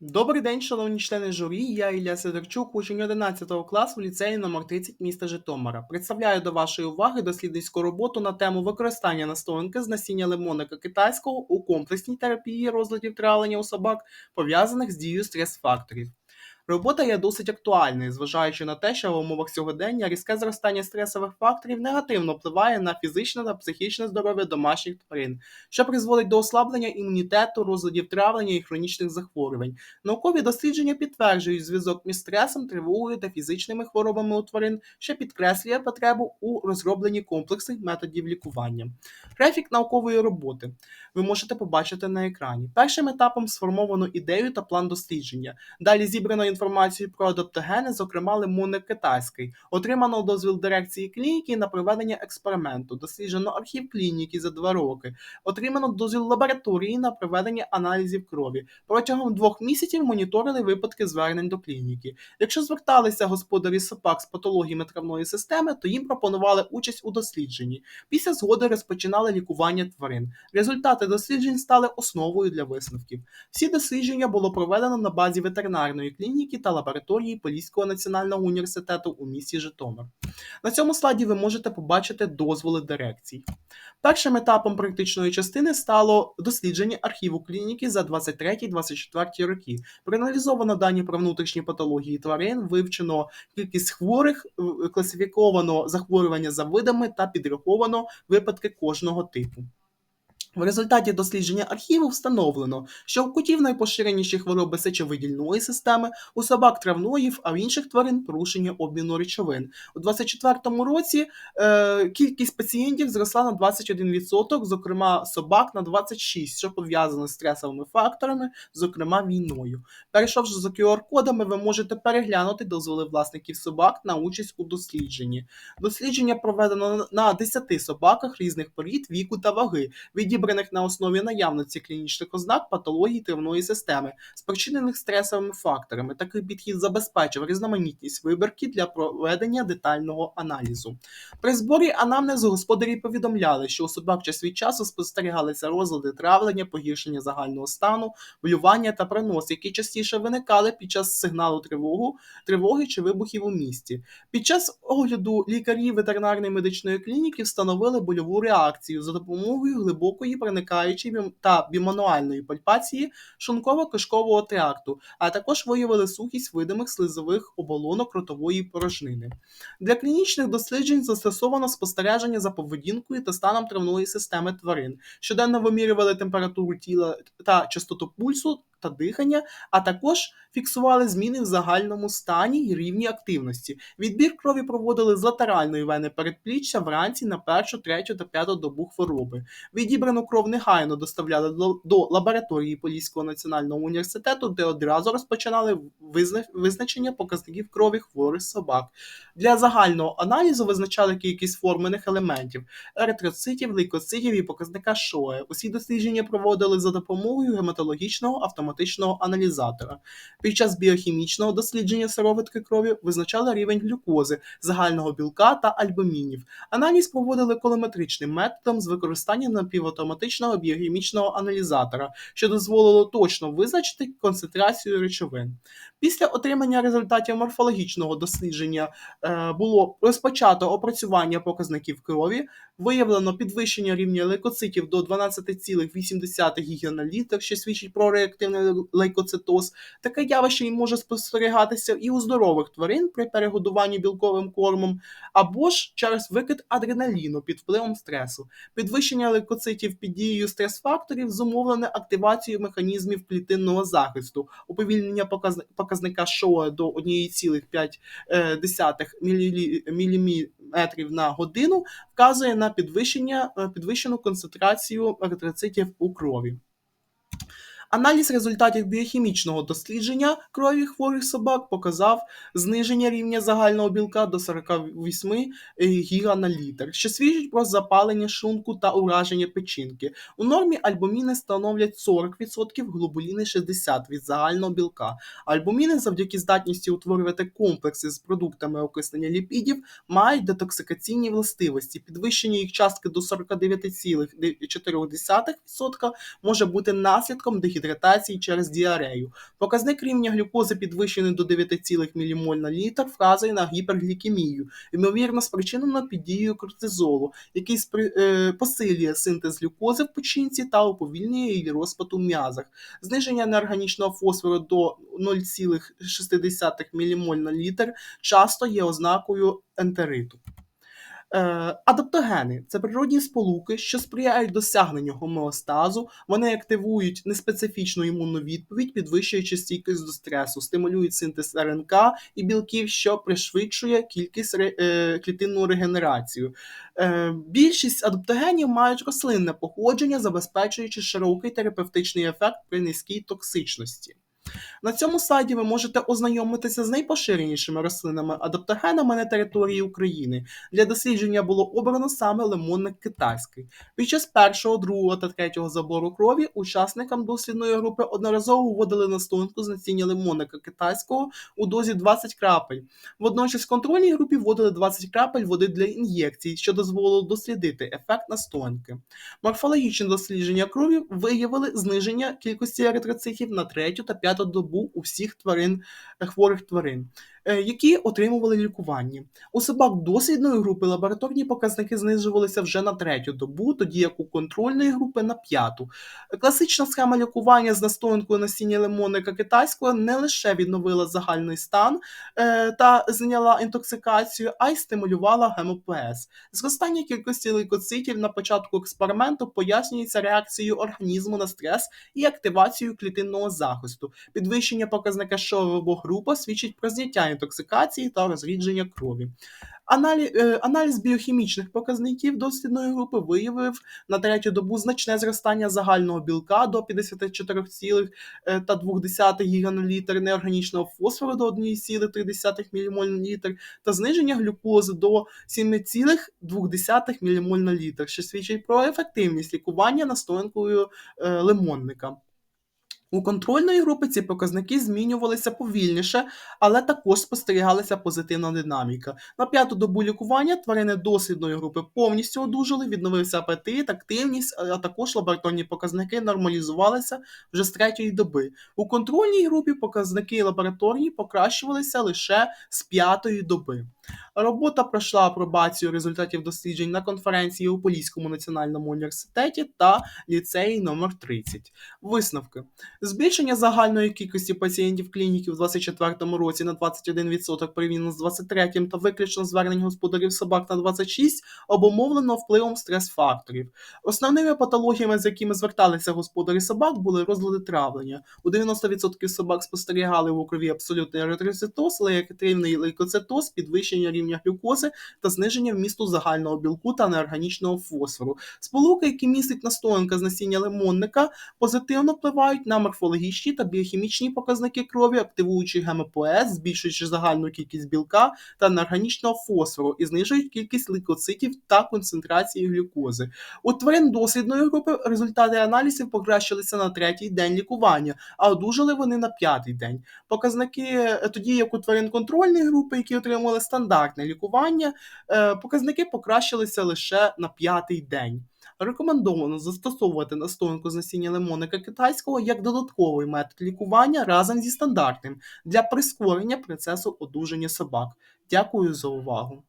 Добрий день, шановні члени журі. Я Ілля Сидорчук, учень 11 класу ліцею номер 30 міста Житомира. Представляю до вашої уваги дослідницьку роботу на тему використання настоянки з насіння лимоника китайського у комплексній терапії розладів травлення у собак, пов'язаних з дією стрес-факторів. Робота є досить актуальною, зважаючи на те, що в умовах сьогодення різке зростання стресових факторів негативно впливає на фізичне та психічне здоров'я домашніх тварин, що призводить до ослаблення імунітету, розладів травлення і хронічних захворювань. Наукові дослідження підтверджують зв'язок між стресом, тривогою та фізичними хворобами у тварин, що підкреслює потребу у розробленні комплексних методів лікування. Графік наукової роботи ви можете побачити на екрані. Першим етапом сформовано ідею та план дослідження. Далі зібрано інформацію про адаптогени, зокрема лимонник китайський. Отримано дозвіл дирекції клініки на проведення експерименту. Досліджено архів клініки за два роки. Отримано дозвіл лабораторії на проведення аналізів крові. Протягом двох місяців моніторили випадки звернень до клініки. Якщо зверталися господарі собак з патологіями травної системи, то їм пропонували участь у дослідженні. Після згоди розпочинали лікування тварин. Результати досліджень стали основою для висновків. Всі дослідження було проведено на базі ветеринарної клініки та лабораторії Поліського національного університету у місті Житомир. На цьому слайді ви можете побачити дозволи дирекцій. Першим етапом практичної частини стало дослідження архіву клініки за 23-24 роки. Проаналізовано дані про внутрішні патології тварин, вивчено кількість хворих, е, класифіковано захворювання за видами та підраховано випадки кожного типу. В результаті дослідження архіву встановлено, що у котів найпоширеніші хвороби сечовидільної системи, у собак травноїв, а в інших тварин порушення обміну речовин. У 2024 році е, кількість пацієнтів зросла на 21%, зокрема собак на 26%, що пов'язано з стресовими факторами, зокрема війною. Перейшовши за QR-кодами, ви можете переглянути дозволи власників собак на участь у дослідженні. Дослідження проведено на 10 собаках різних порід, віку та ваги. Відібраних на основі наявності клінічних ознак патології травної системи, спричинених стресовими факторами. Такий підхід забезпечив різноманітність вибірки для проведення детального аналізу. При зборі анамнезу господарі повідомляли, що у собак час від часу спостерігалися розлади травлення, погіршення загального стану, блювання та пронос, які частіше виникали під час сигналу тривогу, тривоги чи вибухів у місті. Під час огляду лікарі ветеринарної медичної клініки встановили больову реакцію за допомогою глибокої проникаючої та бімануальної пальпації шунково-кишкового тракту, а також виявили сухість видимих слизових оболонок ротової порожнини. Для клінічних досліджень застосовано спостереження за поведінкою та станом травної системи тварин. Щоденно вимірювали температуру тіла та частоту пульсу та дихання, а також фіксували зміни в загальному стані і рівні активності. Відбір крові проводили з латеральної вени передпліччя вранці на першу, третю та п'яту добу хвороби. Відібрану кров негайно доставляли до, до лабораторії Поліського національного університету, де одразу розпочинали визна- визначення показників крові хворих собак. Для загального аналізу визначали кількість формених елементів еритроцитів, лейкоцитів і показника ШОЕ. Усі дослідження проводили за допомогою гематологічного автоматичного аналізатора. Під час біохімічного дослідження сироватки крові визначали рівень глюкози, загального білка та альбумінів. Аналіз проводили колометричним методом з використанням напівавтоматичного біохімічного аналізатора, що дозволило точно визначити концентрацію речовин. Після отримання результатів морфологічного дослідження е, було розпочато опрацювання показників крові, виявлено підвищення рівня лейкоцитів до 12,8 гіга на літр, що свідчить про реактивний лейкоцитоз. Таке явище і може спостерігатися і у здорових тварин при перегодуванні білковим кормом, або ж через викид адреналіну під впливом стресу. Підвищення лейкоцитів під дією стрес-факторів зумовлене активацією механізмів клітинного захисту, уповільнення показни- показника ШОА до 1,5 міліметрів на годину вказує на підвищення, е, підвищену концентрацію еритроцитів у крові. Аналіз результатів біохімічного дослідження крові хворих собак показав зниження рівня загального білка до 48 гіга на літр, що свідчить про запалення шлунку та ураження печінки. У нормі альбуміни становлять 40%, глобуліни 60% від загального білка. Альбуміни завдяки здатності утворювати комплекси з продуктами окиснення ліпідів мають детоксикаційні властивості. Підвищення їх частки до 49,4% може бути наслідком дегідрації дегідратації через діарею. Показник рівня глюкози підвищений до 9, мілімоль на літр, вказує на гіперглікемію, ймовірно спричинено під дією кортизолу, який е, посилює синтез глюкози в печінці та уповільнює її розпад у м'язах. Зниження неорганічного фосфору до 0,6 мілімоль на літр часто є ознакою ентериту. Е, Адаптогени це природні сполуки, що сприяють досягненню гомеостазу. Вони активують неспецифічну імунну відповідь, підвищуючи стійкість до стресу, стимулюють синтез РНК і білків, що пришвидшує кількість е, клітинну регенерацію. Е, Більшість адаптогенів мають рослинне походження, забезпечуючи широкий терапевтичний ефект при низькій токсичності. На цьому слайді ви можете ознайомитися з найпоширенішими рослинними адаптогенами на території України. Для дослідження було обрано саме лимонник китайський. Під час першого, другого та третього забору крові учасникам дослідної групи одноразово вводили настоянку з насіння лимонника китайського у дозі 20 крапель. Водночас в контрольній групі вводили 20 крапель води для ін'єкцій, що дозволило дослідити ефект настоянки. Морфологічне дослідження крові виявили зниження кількості еритроцитів на третю та п'яту добу у всіх тварин е, хворих тварин, які отримували лікування. У собак дослідної групи лабораторні показники знижувалися вже на третю добу, тоді як у контрольної групи на п'яту. Класична схема лікування з настоянкою насіння лимонника китайського не лише відновила загальний стан е, та зняла інтоксикацію, а й стимулювала гемопоез. Зростання кількості лейкоцитів на початку експерименту пояснюється реакцією організму на стрес і активацією клітинного захисту. Підвищення показника шорового група свідчить про зняття інтоксикації та розрідження крові. Аналіз, аналіз біохімічних показників дослідної групи виявив на третю добу значне зростання загального білка до 54,2 гіганолітр, неорганічного фосфору до 1,3 ммоль на літр та зниження глюкози до 7,2 ммоль на літр, що свідчить про ефективність лікування настоянкою е, лимонника. У контрольної групи ці показники змінювалися повільніше, але також спостерігалася позитивна динаміка. На п'яту добу лікування тварини дослідної групи повністю одужали, відновився апетит, активність, а також лабораторні показники нормалізувалися вже з третьої доби. У контрольній групі показники лабораторні покращувалися лише з п'ятої доби. Робота пройшла апробацію результатів досліджень на конференції у Поліському національному університеті та ліцеї номер 30 Висновки. Збільшення загальної кількості пацієнтів клініки в 2024 році на 21% порівняно з 23 та виключно звернень господарів собак на 26% обумовлено впливом стрес-факторів. Основними патологіями, з якими зверталися господарі собак, були розлади травлення. У 90% собак спостерігали у крові абсолютний еритроцитоз, леєктивний лейкоцитоз, підвищення рівня глюкози та зниження вмісту загального білку та неорганічного фосфору. Сполуки, які містять настоянка з насіння лимонника, позитивно впливають на морфологічні та біохімічні показники крові, активуючи гемопоез, збільшуючи загальну кількість білка та неорганічного фосфору і знижують кількість лейкоцитів та концентрації глюкози. У тварин дослідної групи результати аналізів покращилися на третій день лікування, а одужали вони на п'ятий день. Показники тоді, як у тварин контрольної групи, які отримали стандартне лікування, е, показники покращилися лише на п'ятий день. Рекомендовано застосовувати настоянку з насіння лимоника китайського як додатковий метод лікування разом зі стандартним для прискорення процесу одужання собак. Дякую за увагу.